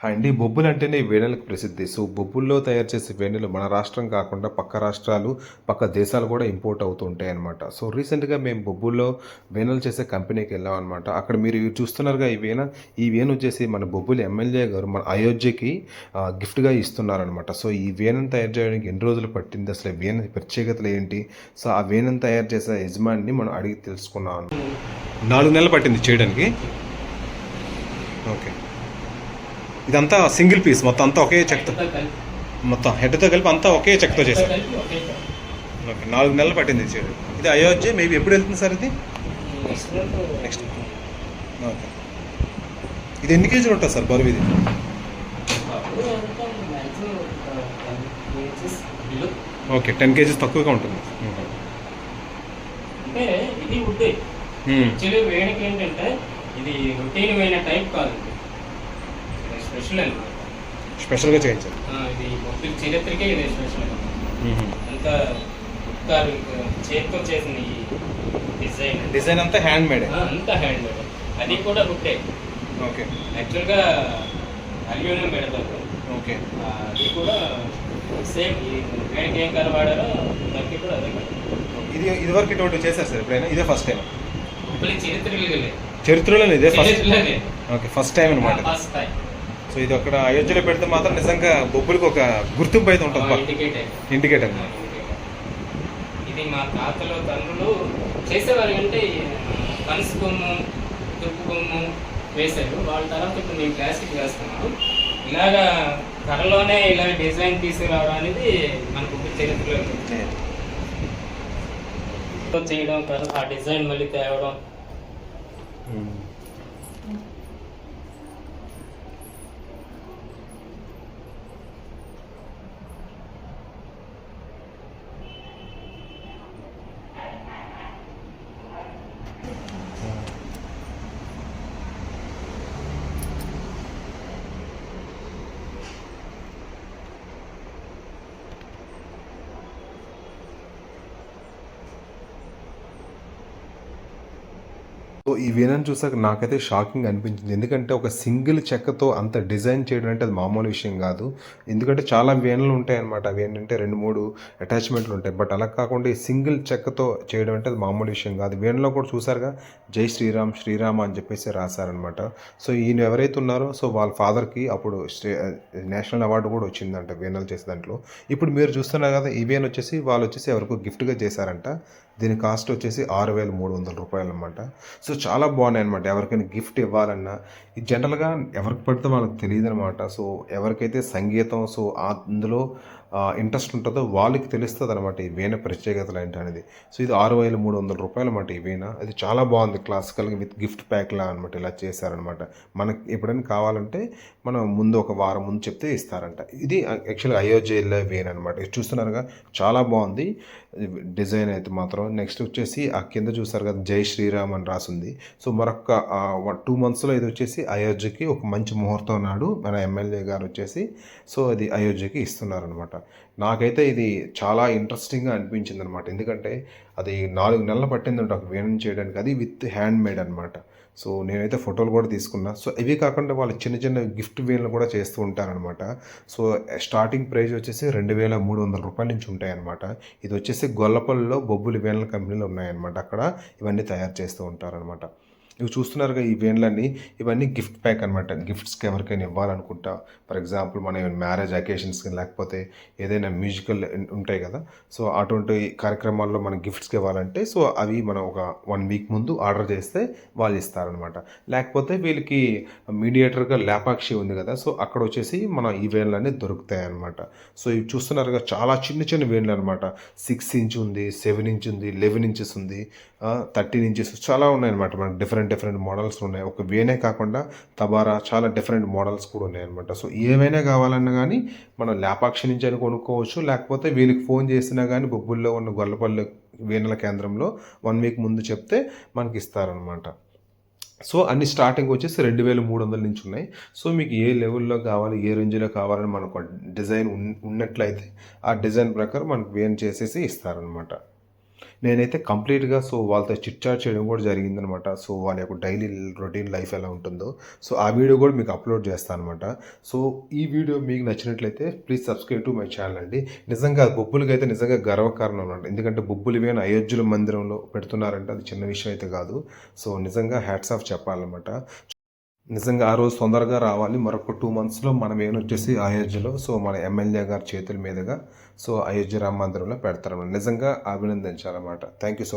అండి బొబ్బులు అంటేనే వేణులకు ప్రసిద్ధి. సో బొబ్బుల్లో తయారు చేసే వేణులు మన రాష్ట్రం కాకుండా పక్క రాష్ట్రాలు పక్క దేశాలు కూడా ఇంపోర్ట్ అవుతూ ఉంటాయి అనమాట సో రీసెంట్గా మేము బొబ్బుల్లో వేణులు చేసే కంపెనీకి వెళ్ళాం అనమాట అక్కడ మీరు చూస్తున్నారుగా ఈ వేణ? ఈ వేణు వచ్చేసి మన బొబ్బులు ఎమ్మెల్యే గారు మన అయోధ్యకి గిఫ్ట్గా ఇస్తున్నారనమాట సో ఈ వేణను తయారు చేయడానికి ఎన్ని రోజులు పట్టింది? అసలు వేణ ప్రత్యేకతలు ఏంటి? సో ఆ వేణను తయారు చేసే యజమానిని మనం అడిగి తెలుసుకున్నాం నాలుగు నెలలు పట్టింది చేయడానికి. ఓకే. ఇదంతా సింగిల్ పీస్ మొత్తం అంతా ఒకే చెక్కతో మొత్తం హెడ్తో కలిపి అంతా ఒకే చెక్కతో చేశారు. ఓకే నాలుగు నెలలు పట్టింది ఇది చేయడం. ఇది అయోధ్య మేబీ ఎప్పుడు వెళ్తుంది సార్ ఇది? Next okay. ఇది ఎన్ని కేజీలు ఉంటుంది సార్ బరువు ఇది? ఓకే టెన్ కేజీస్ తక్కువగా ఉంటుంది. అంటే ఇది వేయడానికి ఏంటంటే ఇది రొటీన్ టైప్ కాదు. స్పెషల్ అనమాట స్పెషల్గా చేయించారు. ఇది మొక్కల చరిత్రకే ఇది స్పెషల్. అంతా ఉత్తారు చేతితో చేసిన ఈ డిజైన్. డిజైన్ అంతా హ్యాండ్ మేడ్ అంతా హ్యాండ్ మేడ్ అది కూడా వుడ్డే ఓకే. యాక్చువల్గా అల్యూమినియం పెడతారు ఓకే. అది కూడా సేమ్ వేయడానికి ఏం కలర్ వాడారో దానికి కూడా అదే ఇది ఇదివరకు ఇటువంటి చేశారు సార్ ఎప్పుడైనా? ఇదే ఫస్ట్ టైం చరిత్రలో చరిత్రలో ఇదే ఫస్ట్? ఓకే ఫస్ట్ టైం అనమాట ఫస్ట్ టైం. సో ఇది అక్కడ అయోధ్యలో పెడితే మాత్రం నిజంగా బొబ్బులకు ఒక గుర్తింపు అయితే ఉంటుంది. ఇండికేటర్ ఇది మా తాతలు తండ్రులు చేసేవారు అంటే కనసు కొమ్ము తుప్పు కొమ్ము వేశారు. వాళ్ళ తర్వాత ఇప్పుడు మేము ప్లాస్టిక్ వేస్తున్నాం. ఇలాగా కర్రలోనే ఇలా డిజైన్ తీసుకురావడం అనేది మనకు చరిత్రలో. చేయడం కర్ర- ఆ డిజైన్ మళ్ళీ తేవడం. సో ఈ వీణను చూసాక నాకైతే షాకింగ్ అనిపించింది. ఎందుకంటే ఒక సింగిల్ చెక్కతో అంత డిజైన్ చేయడం అంటే అది మామూలు విషయం కాదు. ఎందుకంటే చాలా వీణలు ఉంటాయి అనమాట అవి ఏంటంటే రెండు మూడు అటాచ్మెంట్లు ఉంటాయి. బట్ అలా కాకుండా ఈ సింగిల్ చెక్కతో చేయడం అంటే అది మామూలు విషయం కాదు. వీణలో కూడా చూసారుగా? జై శ్రీరామ్ శ్రీరామ అని చెప్పేసి రాశారనమాట సో ఈయన ఎవరైతే ఉన్నారో సో వాళ్ళ ఫాదర్కి అప్పుడు స్టే నేషనల్ అవార్డు కూడా వచ్చిందంట వీణలు చేసే దాంట్లో. ఇప్పుడు మీరు చూస్తున్నారు కదా ఈ వీణ వచ్చేసి వాళ్ళు వచ్చేసి ఎవరికో గిఫ్ట్గా చేశారంట. దీని కాస్ట్ వచ్చేసి ఆరు వేల మూడు వందల రూపాయలు అనమాట సో చాలా బాగున్నాయి అనమాట ఎవరికైనా గిఫ్ట్ ఇవ్వాలన్నా. ఇది జనరల్గా ఎవరికి పడితే వాళ్ళకి తెలియదు అనమాట సో ఎవరికైతే సంగీతం సో అందులో ఇంట్రెస్ట్ ఉంటుందో వాళ్ళకి తెలుస్తుంది అనమాట ఈ వీణ ప్రత్యేకతలు ఏంటి అనేది. సో ఇది ఆరు వేల మూడు వందల రూపాయలు అనమాట ఈ వీణ. అది చాలా బాగుంది క్లాసికల్గా విత్ గిఫ్ట్ ప్యాక్లా అనమాట ఇలా చేశారనమాట మనకి ఎప్పుడైనా కావాలంటే మనం ముందు ఒక వారం ముందు చెప్తే ఇస్తారంట. ఇది యాక్చువల్గా అయోధ్యలో వీణ అనమాట ఇది చూస్తున్నారుగా చాలా బాగుంది. డిజైన్ అయితే మాత్రం. నెక్స్ట్ వచ్చేసి ఆ కింద చూసారు కదా జై శ్రీరామ్ అని రాసింది. సో మరొక టూ మంత్స్లో ఇది వచ్చేసి అయోధ్యకి ఒక మంచి ముహూర్తం నాడు మన ఎమ్మెల్యే గారు వచ్చేసి సో అది అయోధ్యకి ఇస్తున్నారనమాట నాకైతే ఇది చాలా ఇంట్రెస్టింగ్గా అనిపించింది అనమాట ఎందుకంటే అది నాలుగు నెలలు పట్టింది ఒక వేణం చేయడానికి. అది విత్ హ్యాండ్ మేడ్ అనమాట సో నేనైతే ఫోటోలు కూడా తీసుకున్నా. సో ఇవి కాకుండా వాళ్ళు చిన్న చిన్న గిఫ్ట్ వేలు కూడా చేస్తూ ఉంటారనమాట సో స్టార్టింగ్ ప్రైస్ వచ్చేసి రెండు వేల మూడు వందల రూపాయల నుంచి ఉంటాయన్నమాట. ఇది వచ్చేసి గొల్లపల్లిలో బొబ్బులి వేల కంపెనీలు ఉన్నాయన్నమాట. అక్కడ ఇవన్నీ తయారు చేస్తూ ఉంటారనమాట ఇవి చూస్తున్నారుగా ఈ వేన్లన్నీ ఇవన్నీ గిఫ్ట్ ప్యాక్ అనమాట గిఫ్ట్స్కి ఎవరికైనా ఇవ్వాలనుకుంటా. ఫర్ ఎగ్జాంపుల్ మన మ్యారేజ్ అకేషన్స్కి లేకపోతే ఏదైనా మ్యూజికల్ ఉంటాయి కదా. సో అటువంటి కార్యక్రమాల్లో మనం గిఫ్ట్స్కి ఇవ్వాలంటే సో అవి మనం ఒక వన్ వీక్ ముందు ఆర్డర్ చేస్తే వాళ్ళు ఇస్తారనమాట లేకపోతే వీళ్ళకి మీడియేటర్గా లేపాక్షి ఉంది కదా సో అక్కడ వచ్చేసి మన ఈ వేన్లన్నీ దొరుకుతాయి అనమాట సో ఇవి చూస్తున్నారుగా చాలా చిన్న చిన్న వేన్లు అనమాట సిక్స్ ఇంచ్ ఉంది సెవెన్ ఇంచ్ ఉంది లెవెన్ ఇంచెస్ ఉంది థర్టీన్ ఇంచెస్ చాలా ఉన్నాయన్నమాట మనకి డిఫరెంట్ డిఫరెంట్ మోడల్స్ ఉన్నాయి. ఒక వేనే కాకుండా తబారా చాలా డిఫరెంట్ మోడల్స్ కూడా ఉన్నాయన్నమాట. సో ఏవైనా కావాలన్నా కానీ మనం లేపాక్షి నుంచి అని కొనుక్కోవచ్చు. లేకపోతే వీళ్ళకి ఫోన్ చేసినా కానీ బొబ్బుల్లో ఉన్న గొల్లపల్లి వేనల కేంద్రంలో వన్ వీక్ ముందు చెప్తే మనకి ఇస్తారనమాట సో అన్ని స్టార్టింగ్ వచ్చేసి రెండు వేల మూడు వందల నుంచి ఉన్నాయి. సో మీకు ఏ లెవెల్లో కావాలి ఏ రేంజ్లో కావాలని మనకు డిజైన్ ఉన్నట్లయితే ఆ డిజైన్ ప్రకారం మనకు వేన్ చేసేసి ఇస్తారనమాట నేనైతే కంప్లీట్గా సో వాళ్ళతో చిట్ చాట్ చేయడం కూడా జరిగిందనమాట. సో వాళ్ళ యొక్క డైలీ రొటీన్ లైఫ్ ఎలా ఉంటుందో. సో ఆ వీడియో కూడా మీకు అప్లోడ్ చేస్తాను అనమాట సో ఈ వీడియో మీకు నచ్చినట్లయితే please subscribe to my channel అండి. నిజంగా బొబ్బులకి అయితే నిజంగా గర్వకారణం అనమాట ఎందుకంటే బొబ్బులు ఇవేనా అయోధ్యల మందిరంలో పెడుతున్నారంటే అది చిన్న విషయం అయితే కాదు. సో నిజంగా హ్యాట్స్ ఆఫ్ చెప్పాలన్నమాట. నిజంగా ఆ రోజు తొందరగా రావాలి. మరొక టూ మంత్స్లో మనం ఏమొచ్చేసి అయోధ్యలో సో మన ఎమ్మెల్యే గారి చేతుల మీదుగా సో అయోధ్య రామ మందిరంలో పెడతారన్నమాట. నిజంగా అభినందించాలన్నమాట. Thank you so much